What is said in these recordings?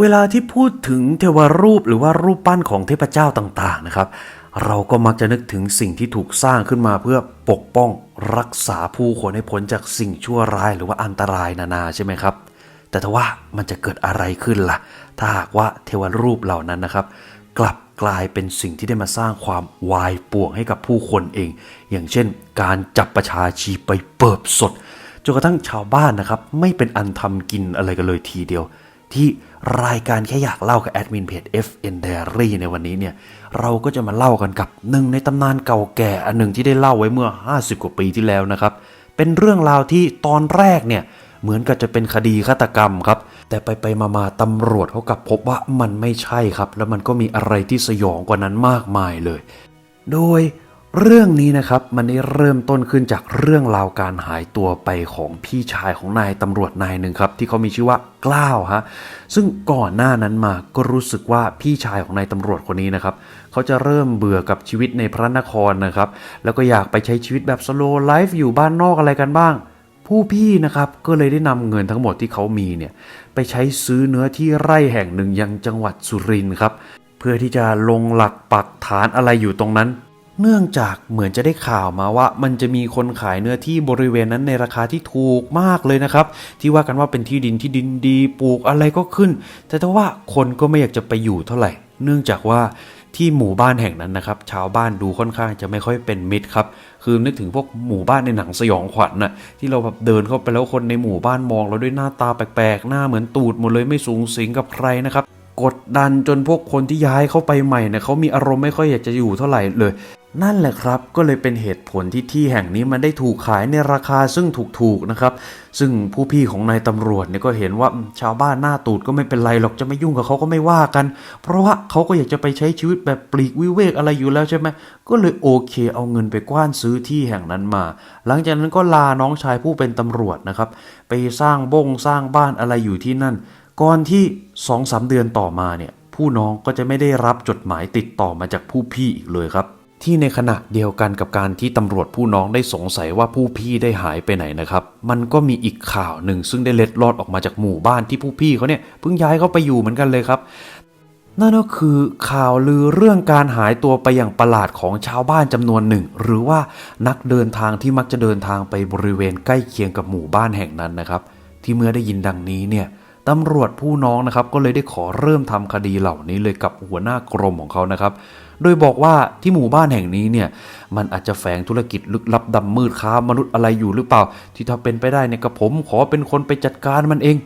เวลาที่พูดถึงเทวรูปหรือว่ารูปปั้นของเทพเจ้าต่างๆนะครับ เราก็มักจะนึกถึงสิ่งที่ถูกสร้างขึ้นมาเพื่อปกป้องรักษาผู้คนให้พ้นจากสิ่งชั่วร้ายหรือว่าอันตรายนานาใช่ไหมครับ แต่ถ้าว่ามันจะเกิดอะไรขึ้นล่ะ ถ้าหากว่าเทวรูปเหล่านั้นนะครับ กลับกลายเป็นสิ่งที่ได้มาสร้างความวายป่วงให้กับผู้คนเอง อย่างเช่น การจับประชาชีไปเปิบสดจนกระทั่งชาวบ้านนะครับ ไม่เป็นอันทำกินอะไรกันเลยทีเดียว ที่ รายการแค่อยากเล่ากับแอดมินเพจ FN Diary ในวันนี้เนี่ย เราก็จะมาเล่ากันกับหนึ่งในตำนานเก่าแก่อันหนึ่งที่ได้เล่าไว้เมื่อ 50 กว่าปีที่แล้วนะครับ เป็นเรื่องราวที่ตอนแรกเนี่ย เหมือนกับจะเป็นคดีฆาตกรรมครับ แต่ไปไปมามาตำรวจเขากลับพบว่ามันไม่ใช่ครับ แล้วมันก็มีอะไรที่สยองกว่านั้นมากมายเลย โดย เรื่องนี้นะครับมันได้เริ่มต้นขึ้นจากเรื่องราวการหายตัวไปของพี่ชายของนายตำรวจนายหนึ่งครับ ที่เขามีชื่อว่ากล้าวฮะซึ่งก่อนหน้านั้นมาก็รู้สึกว่าพี่ชายของนายตำรวจคนนี้นะครับเขาจะเริ่มเบื่อกับชีวิตในพระนครนะครับ แล้วก็อยากไปใช้ชีวิตแบบสโลไลฟ์อยู่บ้านนอกอะไรกันบ้าง ผู้พี่นะครับก็เลยได้นำเงินทั้งหมดที่เขามีเนี่ยไปใช้ซื้อเนื้อที่ไร่แห่งหนึ่งยังจังหวัดสุรินทร์ครับเพื่อที่จะลงหลักปักฐานอะไรอยู่ตรงนั้น เนื่องจากเหมือนจะได้ข่าวมาว่า มันจะมีคนขายเนื้อที่บริเวณนั้นในราคาที่ถูกมากเลยนะครับ ที่ว่ากันว่าเป็นที่ดินที่ดินดีปลูกอะไรก็ขึ้น แต่ถ้าว่าคนก็ไม่อยากจะไปอยู่เท่าไหร่ เนื่องจากว่าที่หมู่บ้านแห่งนั้นนะครับชาวบ้านดูค่อนข้างจะไม่ค่อยเป็นมิตรครับคือนึกถึงพวกหมู่บ้านในหนังสยองขวัญน่ะที่เราแบบเดินเข้าไปแล้วคนในหมู่บ้านมองเราด้วยหน้าตาแปลกๆ หน้าเหมือนตูดหมดเลยไม่สูงสิงกับใครนะครับกดดันจนพวกคนที่ย้ายเข้าไปใหม่เนี่ยเขามีอารมณ์ไม่ค่อยอยากจะอยู่เท่าไหร่เลย นั่นแหละครับก็เลยเป็นเหตุผลที่ที่แห่งนี้มันได้ถูกขายในราคาซึ่งถูกๆนะครับ ซึ่งผู้พี่ของนายตำรวจเนี่ยก็เห็นว่าชาวบ้านหน้าตูดก็ไม่เป็นไรหรอกจะไม่ยุ่งกับเขาก็ไม่ว่ากัน เพราะว่าเขาก็อยากจะไปใช้ชีวิตแบบปลีกวิเวกอะไรอยู่แล้วใช่ไหมก็เลยโอเคเอาเงินไปกว้านซื้อที่แห่งนั้นมา หลังจากนั้นก็ลาน้องชายผู้เป็นตำรวจนะครับ ไปสร้างบงสร้างบ้านอะไรอยู่ที่นั่น ก่อนที่สองสามเดือนต่อมาเนี่ย ผู้น้องก็จะไม่ได้รับจดหมายติดต่อมาจากผู้พี่อีกเลยครับ ที่ในขณะเดียวกันกับการที่ตำรวจผู้น้องได้สงสัยว่าผู้พี่ได้หายไปไหนนะครับ มันก็มีอีกข่าวหนึ่งซึ่งได้เล็ดลอดออกมาจากหมู่บ้านที่ผู้พี่เขาเนี่ยเพิ่งย้ายเข้าไปอยู่เหมือนกันเลยครับ นั่นก็คือข่าวลือเรื่องการหายตัวไปอย่างประหลาดของชาวบ้านจำนวนหนึ่ง หรือว่านักเดินทางที่มักจะเดินทางไปบริเวณใกล้เคียงกับหมู่บ้านแห่งนั้นนะครับ ที่เมื่อได้ยินดังนี้เนี่ยตำรวจผู้น้องนะครับก็เลยได้ขอเริ่มทำคดีเหล่านี้เลยกับหัวหน้ากรมของเขานะครับ โดยบอกว่าที่หมู่บ้านแห่งนี้เนี่ยมันอาจจะแฝงธุรกิจลึกลับดำมืดค้ามนุษย์อะไรอยู่หรือเปล่า ที่ถ้าเป็นไปได้เนี่ยกับผมขอเป็นคนไปจัดการมันเอง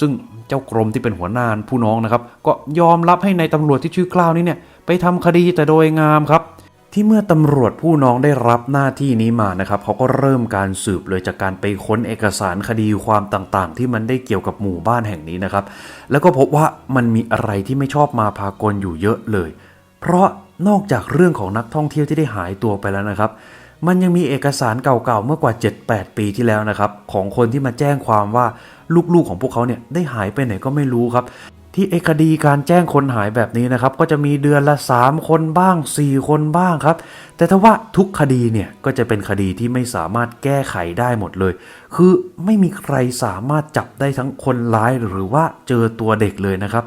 ซึ่งเจ้ากรมที่เป็นหัวหน้าผู้น้องนะครับ ก็ยอมรับให้ในายตำรวจที่ชื่อกล้าวนี้เนี่ยไปทำคดีแต่โดยงามครับที่เมื่อตำรวจผู้น้องได้รับหน้าที่นี้มานะครับเขาก็เริ่มการสืบเลยจากการไปค้นเอกสารคดีความต่างๆ ที่มันได้เกี่ยวกับหมู่บ้านแห่งนี้นะครับ แล้วก็พบว่ามันมีอะไรที่ไม่ชอบมาพากลอยู่เยอะเลย เพราะ นอกจากเรื่องของนักท่องเที่ยวที่ได้หายตัวไปแล้วนะครับ มันยังมีเอกสารเก่าๆเมื่อกว่า 7-8 ปีที่แล้วนะครับ ของคนที่มาแจ้งความว่าลูกๆของพวกเขาเนี่ยได้หายไปไหนก็ไม่รู้ครับ ที่เอกคดีการแจ้งคนหายแบบนี้นะครับ ก็จะมีเดือนละ 3 คนบ้าง 4 คนบ้างครับ แต่ถ้าว่าทุกคดีเนี่ยก็จะเป็นคดีที่ไม่สามารถแก้ไขได้หมดเลย คือไม่มีใครสามารถจับได้ทั้งคนร้ายหรือว่าเจอตัวเด็กเลยนะครับ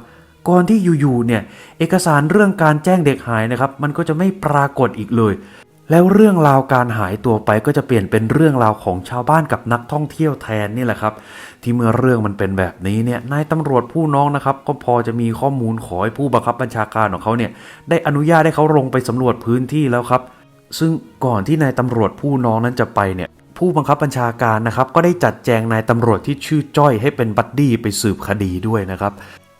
ก่อนที่อยู่ๆเนี่ยเอกสารเรื่องการแจ้งเด็กหายนะครับ มันก็จะไม่ปรากฏอีกเลย แล้วเรื่องราวการหายตัวไปก็จะเปลี่ยนเป็นเรื่องราวของชาวบ้านกับนักท่องเที่ยวแทนนี่แหละครับ ที่เมื่อเรื่องมันเป็นแบบนี้เนี่ยนายตำรวจผู้น้องนะครับ ก็พอจะมีข้อมูลขอให้ผู้บังคับบัญชาการของเขาเนี่ยได้อนุญาตให้เขาลงไปสำรวจพื้นที่แล้วครับ ซึ่งก่อนที่นายตำรวจผู้น้องนั้นจะไปเนี่ยผู้บังคับบัญชาการนะครับ ก็ได้จัดแจงนายตำรวจที่ชื่อจ้อยให้เป็นบัดดี้ไปสืบคดีด้วยนะครับ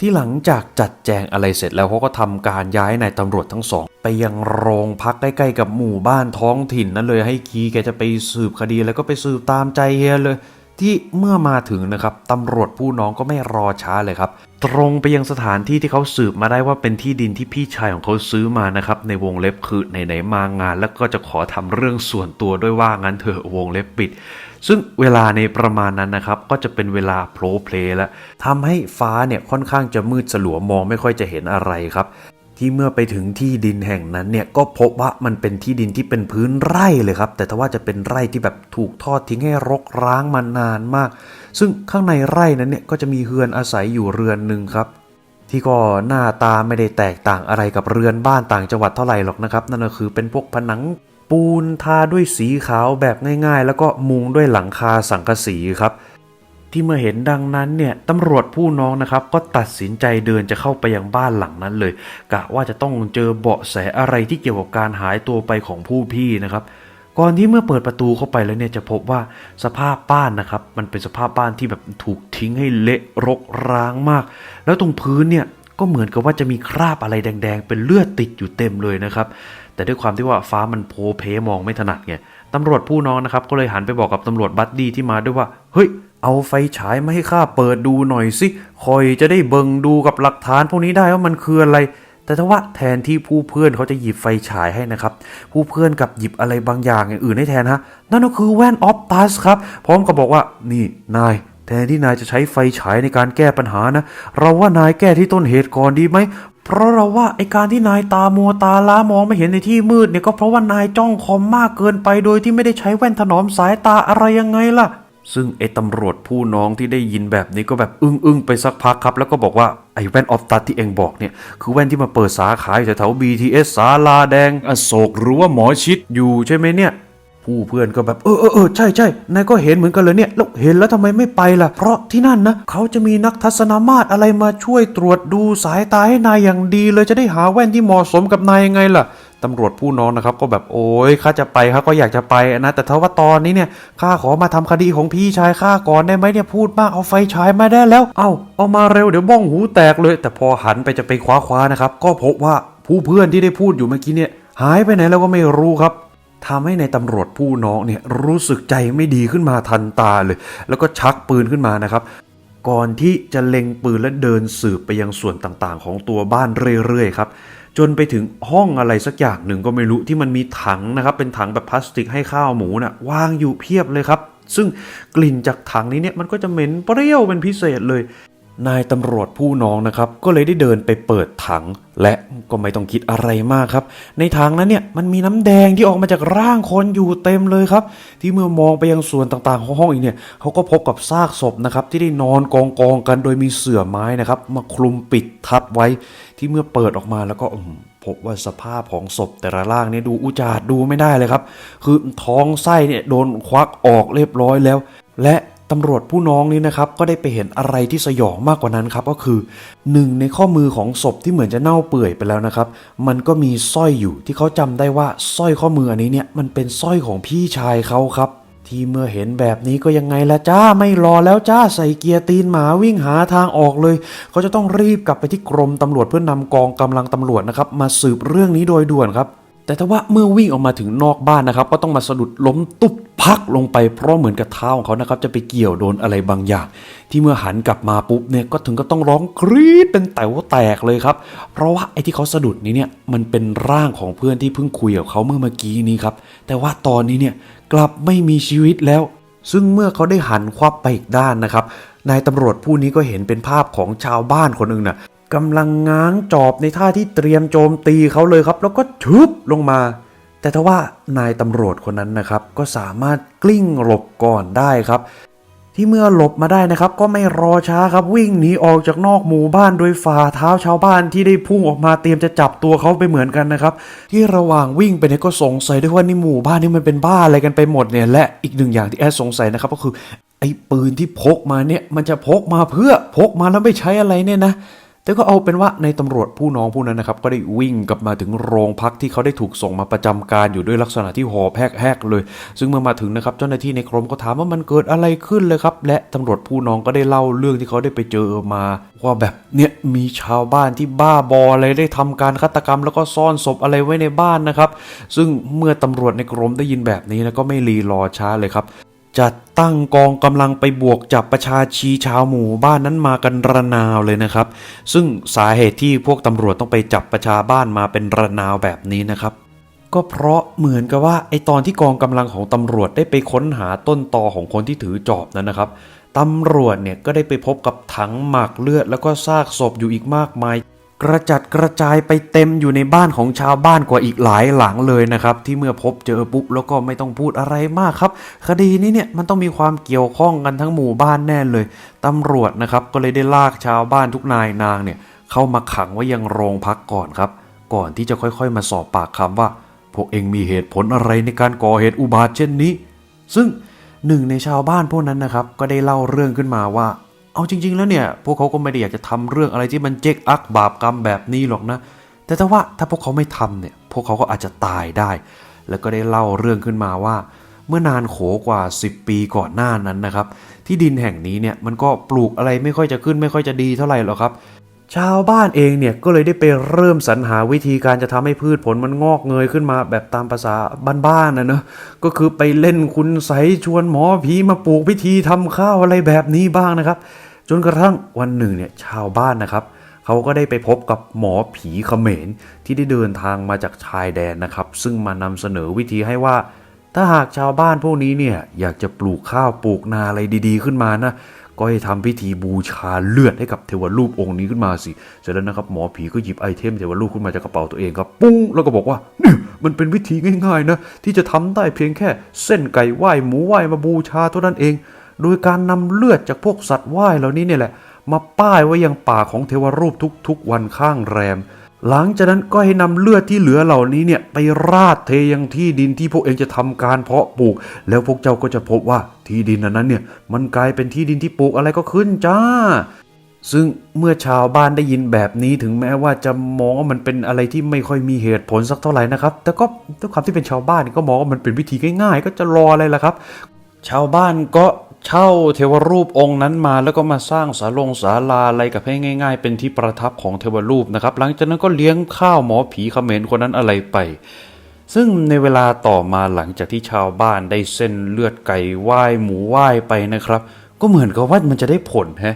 ที่หลังจากจัดแจงอะไรเสร็จแล้วเขาก็ทำการย้ายนายตำรวจทั้งสอง ไปยังโรงพักใกล้ๆกับหมู่บ้านท้องถิ่นนั้นเลยให้คีแกจะไปสืบคดีแล้วก็ไปสืบตามใจเฮียเลย ที่เมื่อมาถึงนะครับตำรวจผู้น้องก็ไม่รอช้าเลยครับ ตรงไปยังสถานที่ที่เขาสืบมาได้ว่าเป็นที่ดินที่พี่ชายของเขาซื้อมานะครับในวงเล็บคือไหนๆมางาน แล้วก็จะขอทำเรื่องส่วนตัวด้วยว่างั้นเถอะวงเล็บปิด ซึ่งเวลาในประมาณนั้นนะครับ ก็จะเป็นเวลาโพลเพลแล้วทำให้ฟ้าเนี่ยค่อนข้างจะมืดสลัวมองไม่ค่อยจะเห็นอะไรครับ ที่เมื่อไปถึงที่ดินแห่งนั้นเนี่ยก็พบว่ามันเป็นที่ดินที่เป็นพื้นไร่เลยครับ แต่ถ้าว่าจะเป็นไร่ที่แบบถูกทอดทิ้งให้รกร้างมานานมาก ซึ่งข้างในไร่นั้นเนี่ยก็จะมีเฮือนอาศัยอยู่เรือนหนึ่งครับที่ก็หน้าตาไม่ได้แตกต่างอะไรกับเรือนบ้านต่างจังหวัดเท่าไหร่หรอกนะครับ นั่นก็คือเป็นพวกผนัง ปูนทาด้วยสีขาวแบบง่ายๆ แล้วก็มุงด้วยหลังคาสังกะสีครับ ที่เมื่อเห็นดังนั้นเนี่ยตำรวจผู้น้องนะครับก็ตัดสินใจเดินจะเข้าไปยังบ้านหลังนั้นเลย กะว่าจะต้องเจอเบาะแสอะไรที่เกี่ยวกับการหายตัวไปของผู้พี่นะครับก่อนที่เมื่อเปิดประตูเข้าไปแล้วเนี่ยจะพบว่าสภาพบ้านนะครับ มันเป็นสภาพบ้านที่แบบถูกทิ้งให้เละรกร้างมาก แล้วตรงพื้นเนี่ยก็เหมือนกับว่าจะมีคราบอะไรแดง ๆ เป็นเลือดติดอยู่เต็มเลยนะครับ แต่ด้วยความที่ว่าฟ้ามันโพเพมองไม่ถนัดไงตำรวจผู้น้องนะครับก็เลยหันไปบอกกับตำรวจบัดดี้ที่มาด้วยว่า เฮ้ย เอาไฟฉายมาให้ข้าเปิดดูหน่อยสิคอยจะได้เบิงดูกับหลักฐานพวกนี้ได้ว่ามันคืออะไร แต่ถ้าว่าแทนที่ผู้เพื่อนเขาจะหยิบไฟฉายให้นะครับ ผู้เพื่อนกับหยิบอะไรบางอย่างอย่างอื่นให้แทนฮะ นั่นก็คือแว่นออฟตัสครับ พร้อมกับบอกว่า นี่นายแทนที่นายจะใช้ไฟฉายในการแก้ปัญหานะ เราว่านายแก้ที่ต้นเหตุก่อนดีไหม เพราะเราว่าไอการที่นายตามัวตาล้ามองไม่เห็นในที่มืดเนี่ยก็เพราะว่านายจ้องคอมมากเกินไปโดยที่ไม่ได้ใช้แว่นถนอมสายตาอะไรยังไงล่ะ ซึ่งไอตำรวจผู้น้องที่ได้ยินแบบนี้ก็แบบอึ้งอึ้งๆไปสักพักครับ แล้วก็บอกว่าไอแว่นออฟตัดที่เองบอกเนี่ย คือแว่นที่มาเปิดสาขาอยู่แถวๆ BTS สาลาแดง อโศกหรือว่าหมอชิดอยู่ใช่ไหมเนี่ย ผู้เพื่อนก็แบบเออเออเออใช่ใช่นายก็เห็นเหมือนกันเลยเนี่ยแล้วเห็นแล้วทำไมไม่ไปล่ะ เพราะที่นั่นนะเขาจะมีนักทัศนมาตรอะไรมาช่วยตรวจดูสายตาให้นายอย่างดีเลยจะได้หาแว่นที่เหมาะสมกับนายยังไงล่ะตำรวจผู้น้องนะครับก็แบบโอ้ยข้าจะไปข้าก็อยากจะไปนะแต่ถ้าว่าตอนนี้เนี่ยข้าขอมาทำคดีของพี่ชายข้าก่อนได้ไหมเนี่ยพูดมากเอาไฟฉายมาได้แล้ว เอาเอามาเร็วเดี๋ยวบ้องหูแตกเลย แต่พอหันไปจะไปคว้าคว้าๆนะครับก็พบว่าผู้เพื่อนที่ได้พูดอยู่เมื่อกี้เนี่ยหายไปไหนแล้วก็ไม่รู้ครับ ทำให้ในตำรวจผู้น้องเนี่ยรู้สึกใจไม่ดีขึ้นมาทันตาเลย แล้วก็ชักปืนขึ้นมานะครับ ก่อนที่จะเล็งปืนและเดินสืบไปยังส่วนต่างๆ ของตัวบ้านเรื่อยๆครับจนไปถึงห้องอะไรสักอย่างหนึ่งก็ไม่รู้ที่มันมีถังนะครับ เป็นถังแบบพลาสติกให้ข้าวหมูนะ่ะวางอยู่เพียบเลยครับ ซึ่งกลิ่นจากถังนี้เนี่ยมันก็จะเหม็นเปรี้ยวเป็นพิเศษเลย นายตำรวจผู้น้องนะครับ ก็เลยได้เดินไปเปิดถัง และก็ไม่ต้องคิดอะไรมากครับ ในถังนั้นเนี่ยมันมีน้ำแดงที่ออกมาจากร่างคนอยู่เต็มเลยครับ ที่เมื่อมองไปยังส่วนต่างๆของห้องอีกเนี่ยเขาก็พบกับซากศพนะครับที่ได้นอนกองกองกันโดยมีเสื่อไม้นะครับ มาคลุมปิดทับไว้ ที่เมื่อเปิดออกมาแล้วก็พบว่าสภาพของศพแต่ละร่างเนี่ยดูอุจาดดูไม่ได้เลยครับ คือท้องไส้เนี่ยโดนควักออกเรียบร้อยแล้ว และ ตำรวจผู้น้องนี้นะครับก็ได้ไปเห็นอะไรที่สยองมากกว่านั้นครับก็คือหนึ่งในข้อมือของศพที่เหมือนจะเน่าเปื่อยไปแล้วนะครับ มันก็มีสร้อยอยู่ที่เขาจำได้ว่าสร้อยข้อมืออันนี้เนี่ยมันเป็นสร้อยของพี่ชายเขาครับ ที่เมื่อเห็นแบบนี้ก็ยังไงละจ้าไม่รอแล้วจ้าใส่เกียร์ตีนหมาวิ่งหาทางออกเลย เขาจะต้องรีบกลับไปที่กรมตำรวจเพื่อนำกองกำลังตำรวจนะครับมาสืบเรื่องนี้โดยด่วนครับ แต่ถ้าว่าเมื่อวิ่งออกมาถึงนอกบ้านนะครับ ก็ต้องมาสะดุดล้มตุ๊บพักลงไปเพราะเหมือนกับเท้าของเขานะครับ จะไปเกี่ยวโดนอะไรบางอย่าง ที่เมื่อหันกลับมาปุ๊บเนี่ยก็ถึงก็ต้องร้องกรี๊ดเป็นแต๋วแตกเลยครับ เพราะว่าไอ้ที่เขาสะดุดนี้เนี่ยมันเป็นร่างของเพื่อนที่เพิ่งคุยกับเขาเมื่อเมื่อกี้นี้ครับแต่ว่าตอนนี้เนี่ยกลับไม่มีชีวิตแล้ว ซึ่งเมื่อเขาได้หันควับไปอีกด้านนะครับนายตำรวจผู้นี้ก็เห็นเป็นภาพของชาวบ้านคนหนึ่งน่ะ กำลังง้างจอบในท่าที่เตรียมโจมตีเขาเลยครับ แล้วก็ชุบลงมา แต่ทว่านายตำรวจคนนั้นนะครับ ก็สามารถกลิ้งหลบก่อนได้ครับ ที่เมื่อหลบมาได้นะครับ ก็ไม่รอช้าครับวิ่งหนีออกจากนอกหมู่บ้านโดยฝ่าเท้าชาวบ้านที่ได้พุ่งออกมาเตรียมจะจับตัวเขาไปเหมือนกันนะครับ ที่ระหว่างวิ่งไปเนี่ยก็สงสัยด้วยว่านี่หมู่บ้านนี่มันเป็นบ้าอะไรกันไปหมดเนี่ยและอีกหนึ่งอย่างที่แอดสงสัยนะครับก็คือไอ้ปืนที่พกมาเนี่ยมันจะพกมาเพื่อพกมาแล้วไม่ใช้อะไรเนี่ยนะ แต่ก็เอาเป็นว่าในตำรวจผู้น้องผู้นั้นนะครับ ก็ได้วิ่งกลับมาถึงโรงพักที่เขาได้ถูกส่งมาประจำการอยู่ด้วยลักษณะที่หอบแหกๆเลย ซึ่งเมื่อมาถึงนะครับเจ้าหน้าที่ในกรมก็ถามว่ามันเกิดอะไรขึ้นเลยครับ และตำรวจผู้น้องก็ได้เล่าเรื่องที่เขาได้ไปเจอมาว่าแบบเนี่ยมีชาวบ้านที่บ้าบออะไรได้ทำการฆาตกรรม แล้วก็ซ่อนศพอะไรไว้ในบ้านนะครับ ซึ่งเมื่อตำรวจในกรมได้ยินแบบนี้นะก็ไม่รีรอช้าเลยครับ จัดตั้งกองกำลังไปบวกจับประชาชีชาวหมู่บ้านนั้นมากันระนาวเลยนะครับ ซึ่งสาเหตุที่พวกตำรวจต้องไปจับประชาบ้านมาเป็นระนาวแบบนี้นะครับ ก็เพราะเหมือนกับว่าไอตอนที่กองกำลังของตำรวจได้ไปค้นหาต้นตอของคนที่ถือจอบนั้นนะครับตำรวจเนี่ยก็ได้ไปพบกับถังหมักเลือดแล้วก็ซากศพอยู่อีกมากมาย กระจัดกระจายไปเต็มอยู่ในบ้านของชาวบ้านกว่าอีกหลายหลังเลยนะครับ ที่เมื่อพบเจอปุ๊บแล้วก็ไม่ต้องพูดอะไรมากครับ คดีนี้เนี่ยมันต้องมีความเกี่ยวข้องกันทั้งหมู่บ้านแน่เลยตำรวจนะครับก็เลยได้ลากชาวบ้านทุกนายนางเนี่ยเข้ามาขังไว้ยังโรงพักก่อนครับ ก่อนที่จะค่อยๆ มาสอบปากคำว่า พวกเองมีเหตุผลอะไรในการก่อเหตุอุบาทเช่นนี้ ซึ่งหนึ่งในชาวบ้านพวกนั้นนะครับก็ได้เล่าเรื่องขึ้นมาว่า เอาจริง ๆ แล้วเนี่ย พวกเขาก็ไม่ได้อยากจะทำเรื่องอะไรที่มันเจ๊กอักบาปกรรมแบบนี้หรอกนะ แต่ถ้าว่าถ้าพวกเขาไม่ทำเนี่ย พวกเขาก็อาจจะตายได้ แล้วก็ได้เล่าเรื่องขึ้นมาว่า เมื่อนานโขกว่า 10 ปีก่อนหน้านั้นนะครับ ที่ดินแห่งนี้เนี่ยมันก็ปลูกอะไรไม่ค่อยจะขึ้นไม่ค่อยจะดีเท่าไหร่หรอกครับ ชาวบ้านเองเนี่ยก็เลยได้ไปเริ่มสรรหาวิธีการจะทำให้พืชผลมันงอกเงยขึ้นมาแบบตามภาษาบ้านๆนะเนอะก็คือไปเล่นคุณใสชวนหมอผีมาปลูกพิธีทำข้าวอะไรแบบนี้บ้างนะครับ จนกระทั่งวันหนึ่งเนี่ยชาวบ้านนะครับเขาก็ได้ไปพบกับหมอผีเขมรที่ได้เดินทางมาจากชายแดนนะครับ ซึ่งมานำเสนอวิธีให้ว่า ถ้าหากชาวบ้านพวกนี้เนี่ยอยากจะปลูกข้าวปลูกนาอะไรดี ๆ ขึ้นมานะ ก็ให้ทำพิธีบูชาเลือดให้กับเทวรูปองค์นี้ขึ้นมาสิ เสร็จแล้วนะครับหมอผีก็หยิบไอเทมเทวรูปขึ้นมาจากกระเป๋าตัวเองครับ ปุ้งแล้วก็บอกว่านี่มันเป็นวิธีง่ายๆนะที่จะทำได้เพียงแค่เส้นไก่ไหว้หมูไหว้มาบูชาเท่านั้นเอง โดยการนำเลือดจากพวกสัตว์ไหว้เหล่านี้เนี่ยแหละ มาป้ายไว้ยังป่าของเทวรูปทุกๆวันข้างแรม หลังจากนั้นก็ให้นำเลือดที่เหลือเหล่านี้เนี่ยไปราดเทยังที่ดินที่พวกเองจะทำการเพาะปลูก แล้วพวกเจ้าก็จะพบว่าที่ดินอันนั้นเนี่ยมันกลายเป็นที่ดินที่ปลูกอะไรก็ขึ้นจ้า ซึ่งเมื่อชาวบ้านได้ยินแบบนี้ถึงแม้ว่าจะมองว่ามันเป็นอะไรที่ไม่ค่อยมีเหตุผลสักเท่าไหร่นะครับ แต่ก็ด้วยความที่เป็นชาวบ้านก็มองว่ามันเป็นวิธีง่าย ๆ ก็จะรออะไรล่ะครับ ชาวบ้านก็ เช่าเทวรูปองค์นั้นมาแล้วก็มาสร้างศาลงศาลาอะไรกับให้ง่าย ๆ เป็นที่ประทับของเทวรูปนะครับ หลังจากนั้นก็เลี้ยงข้าวหมอผีเขมรคนนั้นอะไรไป ซึ่งในเวลาต่อมาหลังจากที่ชาวบ้านได้เส้นเลือดไก่ไหว้หมูไหว้ไปนะครับ ก็เหมือนกับว่ามันจะได้ผลฮะ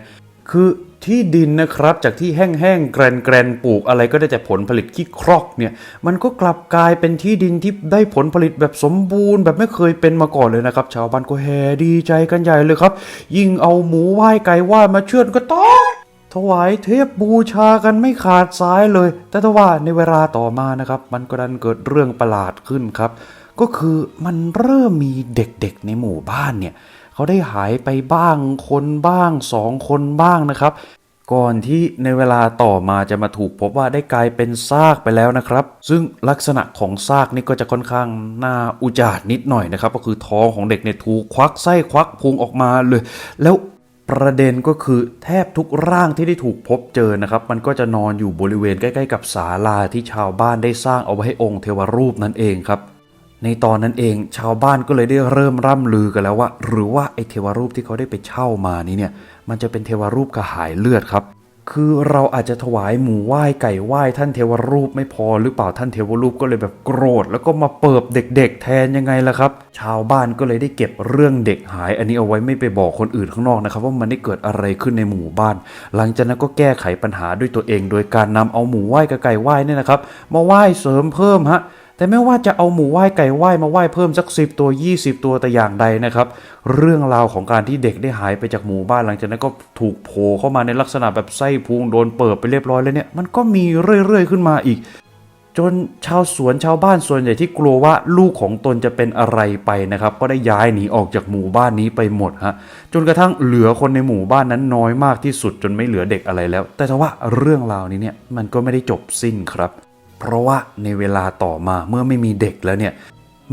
คือ ที่ดินนะครับ จากที่แห้งๆแกรนแกรนๆปลูกอะไรก็ได้แต่ผลผลิตขี้ครอกเนี่ย มันก็กลับกลายเป็นที่ดินที่ได้ผลผลิตแบบสมบูรณ์ แบบไม่เคยเป็นมาก่อนเลยนะครับ ชาวบ้านก็แห่ดีใจกันใหญ่เลยครับ ยิ่งเอาหมูไหว้ไก่ไหว้มาเชื่อดก็ต้องถวายเทพบูชากันไม่ขาดสายเลย แต่ถ้าว่าในเวลาต่อมานะครับ มันก็ดันเกิดเรื่องประหลาดขึ้นครับ ก็คือมันเริ่มมีเด็กๆในหมู่บ้านเนี่ยเขาได้หายไปบ้างคนบ้างสองคนบ้างนะครับ ก่อนที่ในเวลาต่อมาจะมาถูกพบว่าได้กลายเป็นซากไปแล้วนะครับ ซึ่งลักษณะของซากนี่ก็จะค่อนข้างน่าอุจารนิดหน่อยนะครับ ก็คือท้องของเด็กเนี่ยถูกควักไส้ควักพุงออกมาเลย แล้วประเด็นก็คือแทบทุกร่างที่ได้ถูกพบเจอนะครับ มันก็จะนอนอยู่บริเวณใกล้ ๆ กับศาลาที่ชาวบ้านได้สร้างเอาไว้ให้องค์เทวรูปนั่นเองครับ ในตอนนั้นเองชาวบ้านก็เลยได้เริ่มร่ำลือกันแล้วว่า หรือว่าไอ้เทวรูปที่เขาได้ไปเช่ามานี้เนี่ย มันจะเป็นเทวรูปกระหายเลือดครับ คือเราอาจจะถวายหมูไหว้ไก่ไหว้ท่านเทวรูปไม่พอหรือเปล่าท่านเทวรูปก็เลยแบบโกรธ แล้วก็มาเปิบเด็ก ๆ แทนยังไงล่ะครับ ชาวบ้านก็เลยได้เก็บเรื่องเด็กหาย อันนี้เอาไว้ไม่ไปบอกคนอื่นข้างนอกนะครับ ว่ามันได้เกิดอะไรขึ้นในหมู่บ้าน หลังจากนั้นก็แก้ไขปัญหาด้วยตัวเอง โดยการนำเอาหมูไหว้กับไก่ไหว้เนี่ยนะครับ มาไหว้เสริมเพิ่มฮะ แต่ไม่ว่าจะเอาหมูไหว้ไก่ไหว้มาไหว้เพิ่มสัก10ตัว 20 ตัวแต่อย่างใดนะครับ เรื่องราวของการที่เด็กได้หายไปจากหมู่บ้านหลังจากนั้นก็ถูกโผล่เข้ามาในลักษณะแบบไส้พุงโดนเปิดไปเรียบร้อยแล้วเนี่ยมันก็มีเรื่อยๆขึ้นมาอีก จนชาวสวนชาวบ้านส่วนใหญ่ที่กลัวว่าลูกของตนจะเป็นอะไรไปนะครับ ก็ได้ย้ายหนีออกจากหมู่บ้านนี้ไปหมดฮะจนกระทั่งเหลือคนในหมู่บ้านนั้นน้อยมากที่สุดจนไม่เหลือเด็กอะไรแล้ว แต่ถ้าว่าเรื่องราวนี้เนี่ยมันก็ไม่ได้จบสิ้นครับ เพราะว่าในเวลาต่อมาเมื่อไม่มีเด็กแล้วเนี่ย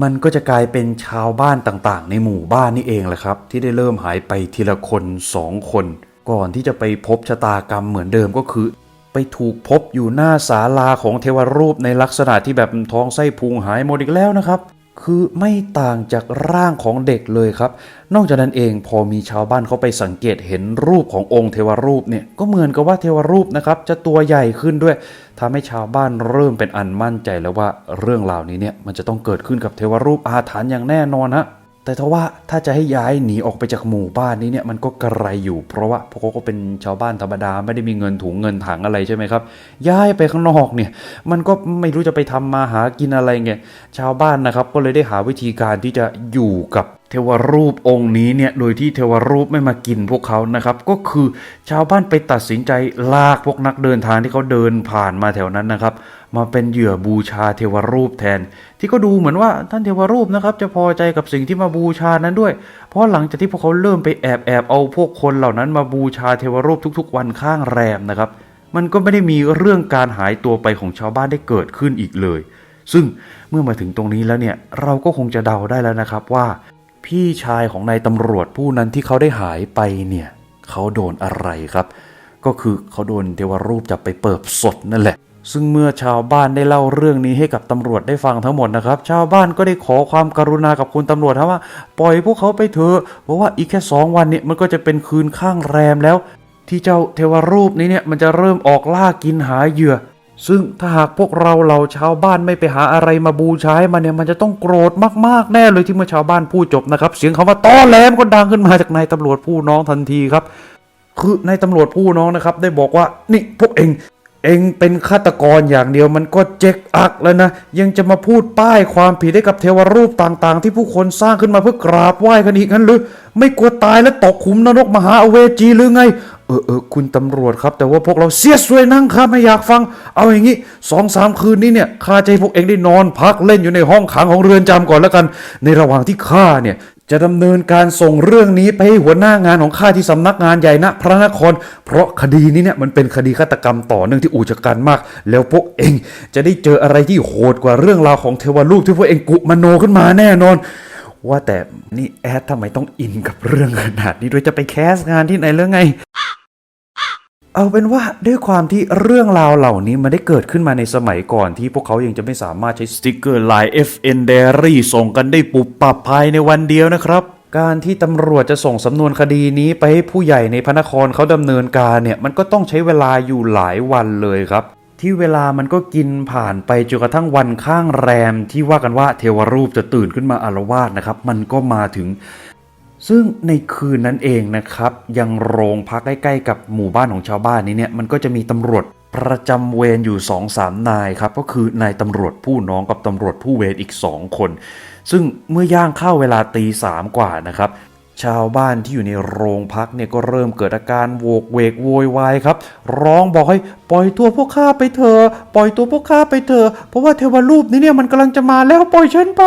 มันก็จะกลายเป็นชาวบ้านต่างๆ ในหมู่บ้านนี่เองแหละครับ ที่ได้เริ่มหายไปทีละคนสองคน ก่อนที่จะไปพบชะตากรรมเหมือนเดิมก็คือ ไปถูกพบอยู่หน้าศาลาของเทวรูปในลักษณะที่แบบท้องไส้พุงหายหมดอีกแล้วนะครับ คือไม่ต่างจากร่างของเด็กเลยครับ นอกจากนั้นเองพอมีชาวบ้านเขาไปสังเกตเห็นรูปขององค์เทวรูปเนี่ยก็เหมือนกับว่าเทวรูปนะครับจะตัวใหญ่ขึ้นด้วยทำให้ชาวบ้านเริ่มเป็นอันมั่นใจแล้วว่าเรื่องราวนี้เนี่ยมันจะต้องเกิดขึ้นกับเทวรูปอาถรรพ์อย่างแน่นอนฮะ แต่ถ้าว่าถ้าจะให้ย้ายหนีออกไปจากหมู่บ้านนี้เนี่ยมันก็กระไรอยู่ เพราะว่าพวกเขาก็เป็นชาวบ้านธรรมดาไม่ได้มีเงินถุงเงินถังอะไรใช่ไหมครับ ย้ายไปข้างนอกเนี่ย มันก็ไม่รู้จะไปทำมาหากินอะไรไงชาวบ้านนะครับ ก็เลยได้หาวิธีการที่จะอยู่กับเทวรูปองค์นี้เนี่ยโดยที่เทวรูปไม่มากินพวกเขานะครับ ก็คือชาวบ้านไปตัดสินใจลากพวกนักเดินทางที่เขาเดินผ่านมาแถวนั้นนะครับ มาเป็นเหยื่อบูชาเทวรูปแทน ที่ก็ดูเหมือนว่าท่านเทวรูปนะครับ จะพอใจกับสิ่งที่มาบูชานั้นด้วย เพราะหลังจากที่พวกเขาเริ่มไปแอบแอบเอาพวกคนเหล่านั้นมาบูชาเทวรูปทุก ๆ วันข้างแรมนะครับ มันก็ไม่ได้มีเรื่องการหายตัวไปของชาวบ้านได้เกิดขึ้นอีกเลย ซึ่งเมื่อมาถึงตรงนี้แล้วเนี่ยเราก็คงจะเดาได้แล้วนะครับว่า พี่ชายของนายตำรวจผู้นั้นที่เขาได้หายไปเนี่ยเขาโดนอะไรครับ ก็คือเขาโดนเทวรูปจับไปเปิบสดนั่นแหละ ซึ่งเมื่อชาวบ้านได้เล่าเรื่องนี้ให้กับตำรวจได้ฟังทั้งหมดนะครับ ชาวบ้านก็ได้ขอความกรุณากับคุณตำรวจครับว่า ปล่อยพวกเขาไปเถอะเพราะว่าอีกแค่สองวันเนี่ยมันก็จะเป็นคืนข้างแรมแล้ว ที่เจ้าเทวรูปนี้เนี่ยมันจะเริ่มออกล่ากินหาเหยื่อ ซึ่งถ้าหากพวกเราเหล่าชาวบ้านไม่ไปหาอะไรมาบูชาให้มันเนี่ยมันจะต้องโกรธมากๆแน่เลยที่เมื่อชาวบ้านพูดจบนะครับ เสียงคาว่าต้อแหลมก็ดังขึ้นมาจากนายตำรวจผู้น้องทันทีครับ คือนายตำรวจผู้น้องนะครับ ได้บอกว่านี่พวกเอง เองเป็นฆาตกรอย่างเดียวมันก็เจ๊กอักแล้วนะ ยังจะมาพูดป้ายความผิดให้กับเทวรูปต่างๆ ที่ผู้คนสร้างขึ้นมาเพื่อกราบไหว้กันอีกงั้นหรือไม่กลัวตายและตกขุมนรกมหาอเวจีหรือไง เออเออคุณตำรวจครับ แต่ว่าพวกเราเสียสวยนั่งครับไม่อยากฟัง เอาอย่างนี้สองสามคืนนี้เนี่ยข้าจะให้พวกเองได้นอนพักเล่นอยู่ในห้องขังของเรือนจำก่อนแล้วกัน ในระหว่างที่ข้าเนี่ย จะดำเนินการส่งเรื่องนี้ไปให้หัวหน้างานของข้าที่สำนักงานใหญ่ณพระนคร เพราะคดีนี้เนี่ยมันเป็นคดีฆาตกรรมต่อเนื่องที่อุกชะกันมาก แล้วพวกเองจะได้เจออะไรที่โหดกว่าเรื่องราวของเทวรูปที่พวกเองกุมโนขึ้นมาแน่นอน ว่าแต่นี่แอดทำไมต้องอินกับเรื่องขนาดนี้ด้วยจะไปแคสงานที่ไหนเรื่องไง เอาเป็นว่าด้วยความที่เรื่องราวเหล่านี้มันได้เกิดขึ้นมาในสมัยก่อนที่พวกเขายังจะไม่สามารถใช้สติกเกอร์ Line FN Diary ส่งกันได้ปุบปับภายในวันเดียวนะครับ การที่ตำรวจจะส่งสำนวนคดีนี้ไปให้ผู้ใหญ่ในพระนครเขาดำเนินการเนี่ยมันก็ต้องใช้เวลาอยู่หลายวันเลยครับ ที่เวลามันก็กินผ่านไปจนกระทั่งวันข้างแรมที่ว่ากันว่าเทวรูปจะตื่นขึ้นมาอารวาสนะครับ มันก็มาถึง ซึ่งในคืนนั้นเองนะครับ ยังโรงพักใกล้ๆกับหมู่บ้านของชาวบ้านนี้เนี่ยมันก็จะมีตำรวจประจำเวรอยู่2อสามนายครับ ก็คือนายตำรวจผู้น้องกับตำรวจผู้เวรอีก 2 คน ซึ่งเมื่อย่างเข้าเวลาตีสามกว่านะครับ ชาวบ้านที่อยู่ในโรงพักเนี่ยก็เริ่มเกิดอาการโวกเวกโวยวายครับ ร้องบอกให้ปล่อยตัวพวกข้าไปเถอะปล่อยตัวพวกข้าไปเถอะเพราะว่าเทวรูปนี้เนี่ยมันกำลังจะมาแล้วปล่อยฉันไป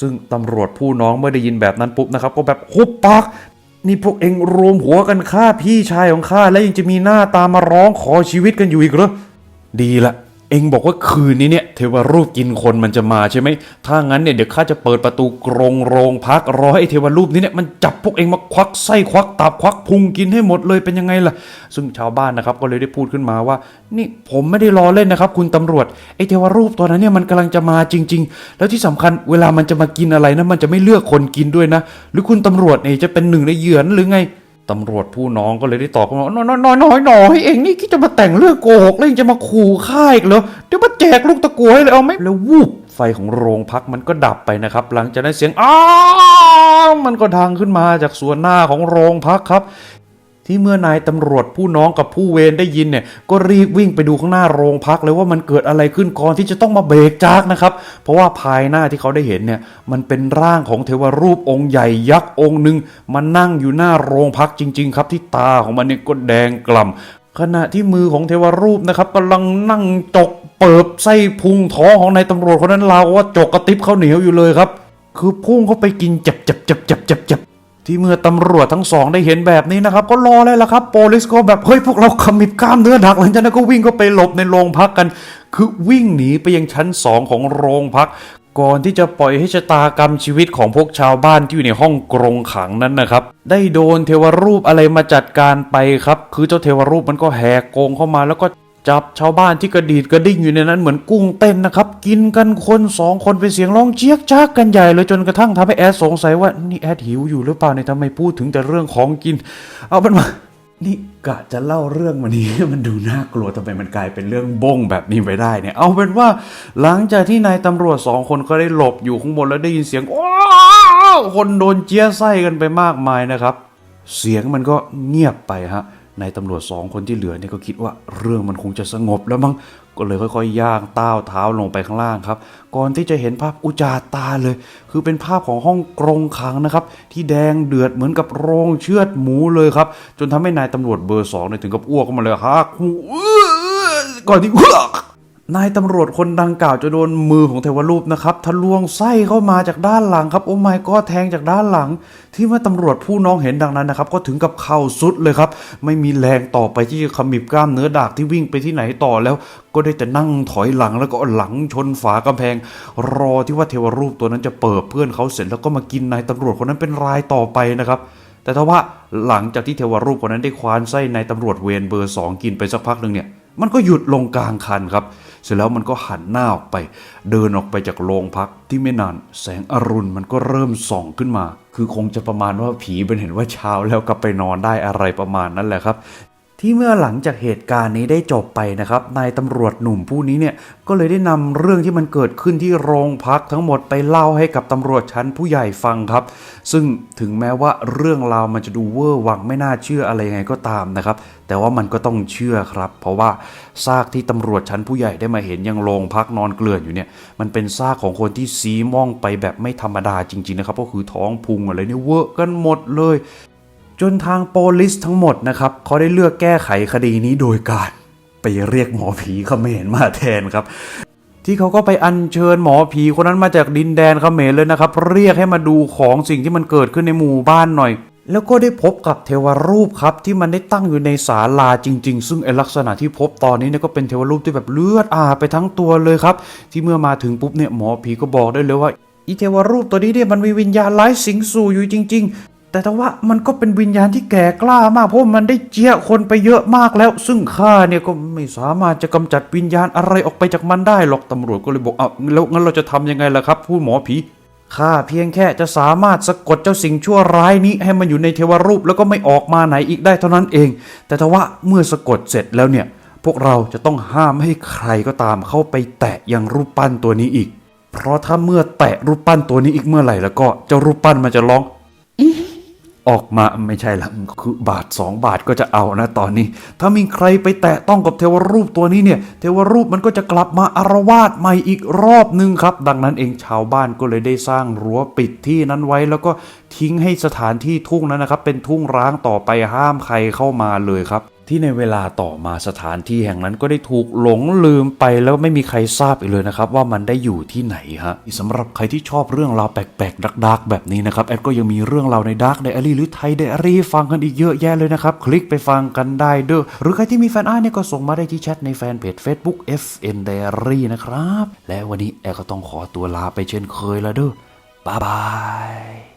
ซึ่งตำรวจผู้น้องเมื่อได้ยินแบบนั้นปุ๊บนะครับ ก็แบบหุบปากนี่พวกเองรวมหัวกันฆ่าพี่ชายของข้าแล้วยังจะมีหน้าตามาร้องขอชีวิตกันอยู่อีกเหรอดีละ เองบอกว่าคืนนี้เนี่ยเทวรูปกินคนมันจะมาใช่ไหม ถ้างั้นเนี่ยเดี๋ยวข้าจะเปิดประตูกรงโรงพักรอให้อ้เทวรูปนี้เนี่ยมันจับพวกเองมาควักไส้ควักตับควักพุงกินให้หมดเลยเป็นยังไงล่ะ ซึ่งชาวบ้านนะครับก็เลยได้พูดขึ้นมาว่า นี่ผมไม่ได้ล้อเล่นนะครับ คุณตำรวจไอ้เทวรูปตัวนั้นเนี่ยมันกำลังจะมาจริง ๆ แล้วที่สำคัญเวลามันจะมากินอะไรนะมันจะไม่เลือกคนกินด้วยนะ หรือคุณตำรวจเนี่ยจะเป็นหนึ่งในเหยื่อนหรือไง ตำรวจผู้น้องก็เลยได้ตอบว่าน้อยน้อยน้อยน้อยน้อยเองนี่คิดจะมาแต่งเรื่องโกหกแล้วยังจะมาขู่ฆ่าอีกเหรอเดี๋ยวมาแจกลูกตะกัวให้เลยเอาไหมแล้ววูบไฟของโรงพักมันก็ดับไปนะครับ หลังจากนั้นเสียงอ้ามันก็ดังขึ้นมาจากส่วนหน้าของโรงพักครับ ที่เมื่อนายตำรวจผู้น้องกับผู้เวรได้ยินเนี่ยก็รีบวิ่งไปดูข้างหน้าโรงพักเลยว่ามันเกิดอะไรขึ้นก่อนที่จะต้องมาเบรกจากนะครับ เพราะว่าภายหน้าที่เขาได้เห็นเนี่ยมันเป็นร่างของเทวรูปองค์ใหญ่ยักษ์องค์หนึ่งมานั่งอยู่หน้าโรงพักจริง ๆ ครับ ที่ตาของมันเนี่ยก็แดงกล่ำขณะที่มือของเทวรูปนะครับกำลังนั่งจกเปิบไส้พุงท้องของนายตำรวจคนนั้นราวว่าจกกระติบข้าวเหนียวอยู่เลยครับ คือพุ่งเข้าไปกินจับจับจับจับจับจับ ที่เมื่อตำรวจทั้งสองได้เห็นแบบนี้นะครับ ก็รอเลยล่ะครับโปลิสก็แบบเฮ้ยพวกเราขมิบกล้ามเนื้อดักหลังจากนั้นก็วิ่งก็ไปหลบในโรงพักกัน คือวิ่งหนีไปยังชั้นสองของโรงพัก ก่อนที่จะปล่อยให้ชะตากรรมชีวิตของพวกชาวบ้านที่อยู่ในห้องกรงขังนั้นนะครับ ได้โดนเทวรูปอะไรมาจัดการไปครับ คือเจ้าเทวรูปมันก็แหกกรงเข้ามาแล้วก็ จับชาวบ้านที่กระดีดกระดิ่งอยู่ในนั้นเหมือนกุ้งเต้นนะครับ กินกันคนสองคนเป็นเสียงร้องเจี๊ยกจ้ากกันใหญ่เลยจนกระทั่งทำให้แอดสงสัยว่านี่แอดหิวอยู่หรือเปล่าเนี่ยทำไมพูดถึงแต่เรื่องของกิน เอาเป็นว่านี่กะจะเล่าเรื่องมันนี้มันดูน่ากลัวทำไมมันกลายเป็นเรื่องบงแบบนี้ไปได้เนี่ยเอาเป็นว่าหลังจากที่นายตำรวจสองคนก็ได้หลบอยู่ข้างบนแล้วได้ยินเสียงว้คนโดนเจี๊ยไส้กันไปมากมายนะครับ เสียงมันก็เงียบไปฮะ นายตำรวจสองคนที่เหลือเนี่ยก็คิดว่าเรื่องมันคงจะสงบแล้วมั้งก็เลยค่อยๆย่างต้าวเท้าลงไปข้างล่างครับ ก่อนที่จะเห็นภาพอุจจาตาเลย คือเป็นภาพของห้องกรงขังนะครับ ที่แดงเดือดเหมือนกับโรงเชือดหมูเลยครับ จนทำให้นายตำรวจเบอร์สองเนี่ยถึงกับอ้วกออกมาเลยฮักหูก่อนที่ นายตำรวจคนดังกล่าวจะโดนมือของเทวรูปนะครับทะลวงไส้เข้ามาจากด้านหลังครับโอ้ไม่ก็แทงจากด้านหลัง ที่เมื่อตำรวจผู้น้องเห็นดังนั้นนะครับ ก็ถึงกับเข่าสุดเลยครับ ไม่มีแรงต่อไปที่จะขมิบกล้ามเนื้อดากที่วิ่งไปที่ไหนต่อแล้ว ก็ได้แต่นั่งถอยหลังแล้วก็หลังชนฝากำแพง รอที่ว่าเทวรูปตัวนั้นจะเปิดเพื่อนเขาเสร็จแล้วก็มากินนายตำรวจคนนั้นเป็นรายต่อไปนะครับแต่ถ้าว่าหลังจากที่เทวรูปคนนั้นได้ควานไส้นายตำรวจเวรเบอร์สองกินไปสักพักหนึ่งเนี่ยมันก็หยุดลงกลางคันครับ เสร็จแล้วมันก็หันหน้าออกไป เดินออกไปจากโรงพักที่ไม่นานแสงอรุณมันก็เริ่มส่องขึ้นมา คือคงจะประมาณว่าผีเป็นเห็นว่าเช้าแล้วกลับไปนอนได้อะไรประมาณนั้นแหละครับ ที่เมื่อหลังจากเหตุการณ์นี้ได้จบไปนะครับนายตำรวจหนุ่มผู้นี้เนี่ยก็เลยได้นำเรื่องที่มันเกิดขึ้นที่โรงพักทั้งหมดไปเล่าให้กับตำรวจชั้นผู้ใหญ่ฟังครับ ซึ่งถึงแม้ว่าเรื่องราวมันจะดูเวอร์วังไม่น่าเชื่ออะไรยังไงก็ตามนะครับ แต่ว่ามันก็ต้องเชื่อครับ เพราะว่าซากที่ตำรวจชั้นผู้ใหญ่ได้มาเห็นยังโรงพักนอนเกลื่อนอยู่เนี่ยมันเป็นซากของคนที่ซีม่องไปแบบไม่ธรรมดาจริงๆนะครับก็คือท้องพุงอะไรเนี่ยเวอร์กันหมดเลย จนทางโปลิสทั้งหมดนะครับเขาได้เลือกแก้ไขคดีนี้โดยการไปเรียกหมอผีเขมรมาแทนครับที่เขาก็ไปอัญเชิญหมอผีคนนั้นมาจากดินแดนเขมรเลยนะครับ เรียกให้มาดูของสิ่งที่มันเกิดขึ้นในหมู่บ้านหน่อย แล้วก็ได้พบกับเทวรูปครับ ที่มันได้ตั้งอยู่ในศาลาจริง ๆ ซึ่งลักษณะที่พบตอนนี้เนี่ยก็เป็นเทวรูปที่แบบเลือดอาไปทั้งตัวเลยครับ ที่เมื่อมาถึงปุ๊บเนี่ยหมอผีก็บอกได้เลยว่าอีเทวรูปตัวนี้เนี่ยมันมีวิญญาณร้ายสิงสู่อยู่จริง ๆ แต่ถ้าว่ามันก็เป็นวิญญาณที่แก่กล้ามากเพราะมันได้เจียคนไปเยอะมากแล้ว ซึ่งข้าเนี่ยก็ไม่สามารถจะกำจัดวิญญาณอะไรออกไปจากมันได้หรอกตำรวจก็เลยบอกเอาแล้วงั้นเราจะทำยังไงล่ะครับผู้หมอผีข้าเพียงแค่จะสามารถสะกดเจ้าสิ่งชั่วร้ายนี้ให้มันอยู่ในเทวรูปแล้วก็ไม่ออกมาไหนอีกได้เท่านั้นเอง แต่ถ้าว่าเมื่อสะกดเสร็จแล้วเนี่ย พวกเราจะต้องห้ามให้ใครก็ตามเข้าไปแตะยังรูปปั้นตัวนี้อีก เพราะถ้าเมื่อแตะรูปปั้นตัวนี้อีกเมื่อไหร่แล้วก็เจ้ารูปปั้นมันจะร้องอ ออกมาไม่ใช่ละคือบาท2บาทก็จะเอานะตอนนี้ ถ้ามีใครไปแตะต้องกับเทวรูปตัวนี้เนี่ย เทวรูปมันก็จะกลับมาอารวาสใหม่อีกรอบหนึ่งครับ ดังนั้นเองชาวบ้านก็เลยได้สร้างรั้วปิดที่นั้นไว้ แล้วก็ทิ้งให้สถานที่ทุ่งนั้นนะครับ เป็นทุ่งร้างต่อไปห้ามใครเข้ามาเลยครับ ที่ในเวลาต่อมาสถานที่แห่งนั้นก็ได้ถูกหลงลืมไปแล้วไม่มีใครทราบอีกเลยนะครับ ว่ามันได้อยู่ที่ไหนฮะสำหรับใครที่ชอบเรื่องราวแปลกๆดักๆ แบบนี้นะครับแอดก็ยังมีเรื่องราวในดาร์กไดอารี่หรือไทยไดอารี่ฟังกันอีกเยอะแยะเลยนะครับ คลิกไปฟังกันได้เด้อหรือใครที่มีแฟนอาร์เนี่ยก็ส่งมาได้ที่แชทในแฟนเพจ Facebook FN Diary นะครับ และวันนี้แอดก็ต้องขอตัวลาไปเช่นเคยแล้วเด้อบ๊ายบาย